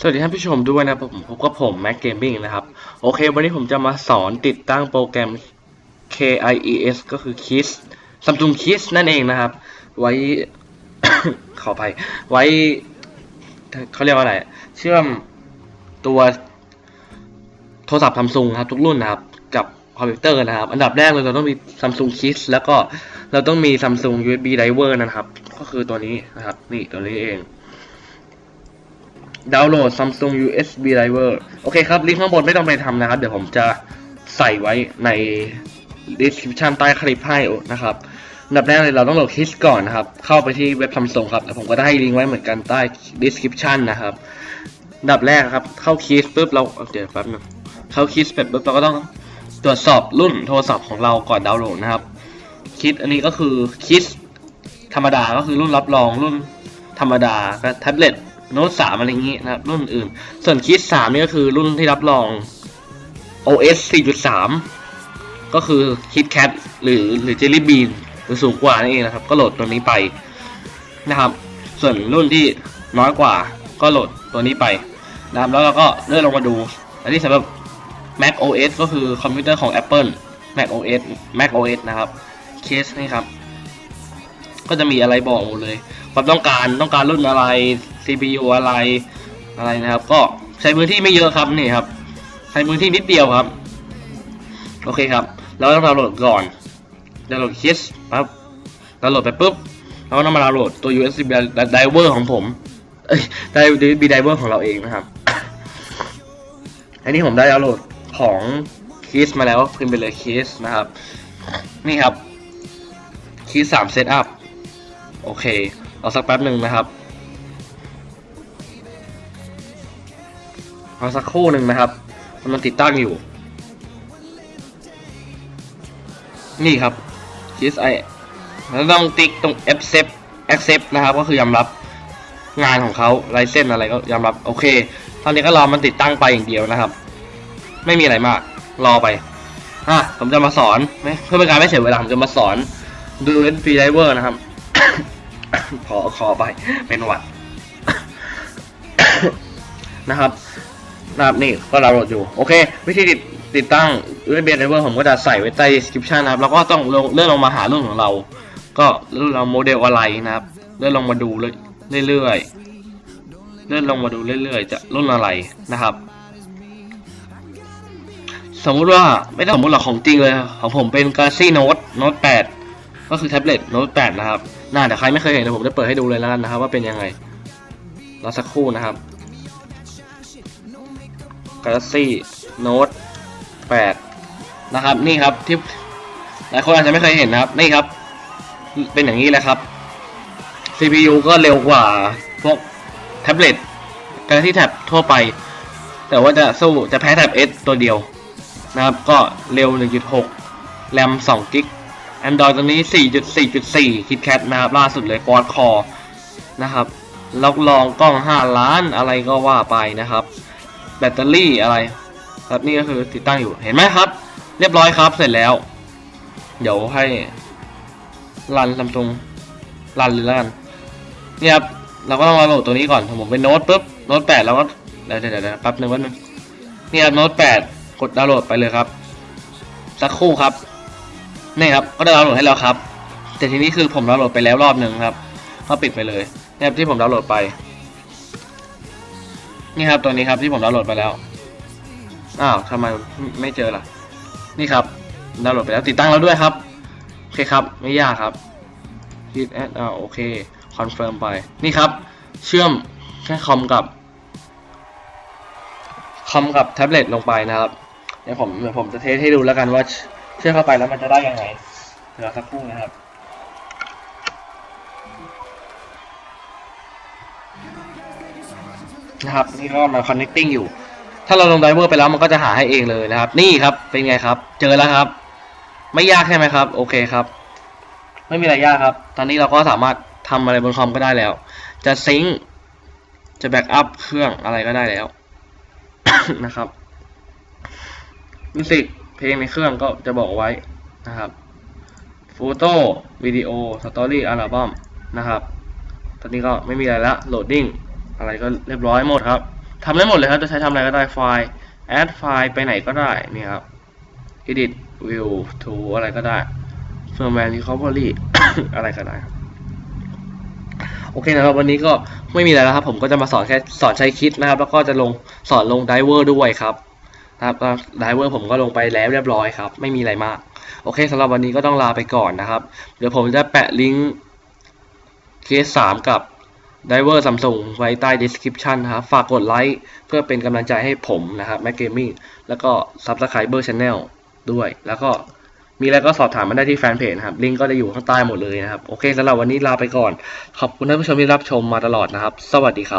สวัสดีท่านผู้ชมด้วยนะครับผมพบกับผม Mac Gaming นะครับ โอเค วันนี้ผมจะมาสอนติดตั้งโปรแกรม KIES ก็คือ KISS Samsung KISS นั่นเองนะครับ ไว้ ขอไป ไว้เขาเรียกว่าอะไร เชื่อมตัวโทรศัพท์ Samsung ครับ ทุกรุ่นนะครับ กับคอมพิวเตอร์นะครับ อันดับแรกเลยเราต้องมี Samsung KISS แล้วก็เราต้องมี Samsung USB Driver นะครับ ก็คือตัวนี้นะครับ นี่ตัวนี้เอง ดาวน์โหลด Samsung USB Driver โอเคครับ ลิงก์ข้างบนไม่ต้องไปทำนะครับ เดี๋ยวผมจะใส่ไว้ใน description ใต้คลิปให้นะครับอันดับแรกเลยเราต้องโหลดคิสก่อนนะครับ เข้าไปที่เว็บ Samsung ครับแต่ผมก็ได้ลิงก์ไว้เหมือนกันใต้ description นะครับอันดับแรกครับ เข้าคิสปุ๊บเราเดี๋ยวแป๊บนึงเข้าคิสปุ๊บเราก็ต้องตรวจสอบรุ่นโทรศัพท์ของเราก่อนดาวน์โหลดนะครับคิดอันนี้ก็คือคิสธรรมดาก็คือรุ่นรับรองรุ่นธรรมดาก็แท็บเล็ต โน้ตสามอะไรอย่างงี้นะครับ รุ่นอื่น ส่วนคิดสามนี่ก็คือรุ่นที่รับรอง OS 4.3 ก็คือคิดแคทหรือหรือ Jelly Bean หรือสูงกว่านั่นเองนะครับ ก็โหลดตัวนี้ไปนะครับ ส่วนรุ่นที่น้อยกว่าก็โหลดตัวนี้ไปนะครับแล้วเราก็เลื่อนลงมาดูอันนี้สำหรับ Mac OS ก็คือคอมพิวเตอร์ของ Apple Mac OS Mac OS นะครับเคสนี่ครับ ก็จะมีอะไรบอกหมดเลย ความต้องการต้องการรุ่นอะไร CPU อะไรอะไรนะครับ ก็ใช้พื้นที่ไม่เยอะครับนี่ครับ ใช้พื้นที่นิดเดียวครับ โอเคครับ เราต้องดาวน์โหลดก่อนดาวน์โหลดคิสปั๊บดาวน์โหลดไปปุ๊บเราต้องมาดาวน์โหลดตัว USB driver ของผมเอ้ย USB driver ของเราเองนะครับอันนี้ผมได้ดาวน์โหลดของคิสมาแล้วพิมพ์ไปเลยคิสนะครับ นี่ครับคิสสามเซตอัพโอเครอสักแป๊บหนึ่งนะครับ รอสักครู่หนึ่งนะครับ มันติดตั้งอยู่ นี่ครับ GSI แล้วต้องติ๊กตรง accept accept นะครับ ก็คือยอมรับงานของเขาไลเส้นอะไรก็ยอมรับโอเคตอนนี้ก็รอมันติดตั้งไปอย่างเดียวนะครับ ไม่มีอะไรมาก รอไปอะผมจะมาสอนเพื่อเป็นการไม่เสียเวลาผมจะมาสอนดู NP Driver นะครับ ขอขอไปเป็นหวัดนะครับ นะครับนี่ก็ดาโหลดอยู่โอเค วิธีติดติดตั้ง USB driver ผมก็จะใส่ไว้ใต้ description นะครับแล้วก็ต้องลงเลื่อนลงมาหารุ่นของเรา ก็รุ่นเราโมเดลอะไรนะครับเลื่อนลงมาดูเรื่อยๆเลื่อนลงมาดูเรื่อยๆ จะรุ่นอะไรนะครับ สมมุติว่าไม่ต้องสมมติหรอกของจริงเลยของผมเป็น Galaxy Note Note 8 ก็คือแท็บเล็ต Note 8 นะครับน่าแต่ใครไม่เคยเห็นเดี๋ยวผมจะเปิดให้ดูเลยแล้วกันนะครับ ว่าเป็นยังไงรอสักครู่นะครับ Galaxy Note 8 นะครับ นี่ครับที่หลายคนอาจจะไม่เคยเห็นนะครับ นี่ครับ เป็นอย่างนี้แหละครับ CPU ก็เร็วกว่าพวกแท็บเล็ต Galaxy Tab ทั่วไป แต่ว่าจะสู้จะแพ้ Tab S ตัวเดียวนะครับ ก็เร็ว 1.6 แรม2กิก Android ตัวนี้ 4.4.4 KitKat นะครับ ล่าสุดเลย Quad Core นะครับล็อกลองกล้อง 5 ล้านอะไรก็ว่าไปนะครับ แบตเตอรี่อะไร ครับนี่ก็คือติดตั้งอยู่เห็นไหมครับ เรียบร้อยครับเสร็จแล้ว เดี๋ยวให้รันซัมซุงรันเลยแล้วกันนี่ครับเราก็ต้องมาโหลดตัวนี้ก่อนผมเป็นโน้ตปุ๊บโน้ตแปดเราก็เดี๋ยวเดี๋ยวเดี๋ยวแป๊บหนึ่งแป๊บหนึงนี่ครับโน้ตแปดกดดาวน์โหลดไปเลยครับ สักครู่ครับนี่ครับก็ได้ดาวน์โหลดให้แล้วครับ แต่ทีนี้คือผมดาวน์โหลดไปแล้วรอบหนึ่งครับก็ปิดไปเลยนี่ครับที่ผมดาวน์โหลดไป นี่ครับตัวนี้ครับที่ผมดาวน์โหลดไปแล้ว อ้าวทำไมไม่เจอล่ะ นี่ครับดาวน์โหลดไปแล้วติดตั้งแล้วด้วยครับโอเคครับ ไม่ยากครับคิดแอดอ่าโอเคคอนเฟิร์มไปนี่ครับ เชื่อมแค่คอมกับคอมกับแท็บเล็ตลงไปนะครับเดี๋ยวผมเดี๋ยวผมจะเทสให้ดูแล้วกันว่าเชื่อมเข้าไปแล้วมันจะได้ยังไงเดี๋ยวสักครู่นะครับ นะครับ นี่ก็มา connecting อยู่ ถ้าเราลงไดเวอร์ไปแล้วมันก็จะหาให้เองเลยนะครับ นี่ครับ เป็นไงครับ เจอแล้วครับ ไม่ยากใช่ไหมครับ โอเคครับ ไม่มีอะไรยากครับ ตอนนี้เราก็สามารถทำอะไรบนคอมก็ได้แล้ว จะซิงค์จะแบ็กอัพเครื่องอะไรก็ได้แล้วนะครับมิวสิกเพลงในเครื่องก็จะบอกไว้นะครับโฟโต้วิดีโอสตอรี่อัลบั้มนะครับ ตอนนี้ก็ไม่มีอะไรละโหลดดิ้ง อะไรก็เรียบร้อยหมดครับทำได้หมดเลยครับ จะใช้ทำอะไรก็ได้ไฟล์ add ไฟล์ไปไหนก็ได้นี่ครับ edit view to อะไรก็ได้ firmware recovery อะไรก็ได้โอเคนะครับวันนี้ก็ไม่มีอะไรแล้วครับ ผมก็จะมาสอนแค่สอนใช้คิดนะครับ แล้วก็จะลงสอนลงไดเวอร์ด้วยครับนะครับไดเวอร์ผมก็ลงไปแล้วเรียบร้อยครับ ไม่มีอะไรมาก โอเคสำหรับวันนี้ก็ต้องลาไปก่อนนะครับ เดี๋ยวผมจะแปะลิงก์เคสสามกับ ไดเวอร์ซัมซุงไว้ใต้ description นะครับ ฝากกดไลค์เพื่อเป็นกำลังใจให้ผมนะครับ Mac Gaming แล้วก็ Subscriber Channel ด้วย แล้วก็มีอะไรก็สอบถามมาได้ที่แฟนเพจนะครับ ลิงก์ก็จะอยู่ข้างใต้หมดเลยนะครับ โอเคสำหรับวันนี้ลาไปก่อน ขอบคุณท่านผู้ชมที่รับชมมาตลอดนะครับ สวัสดีครับ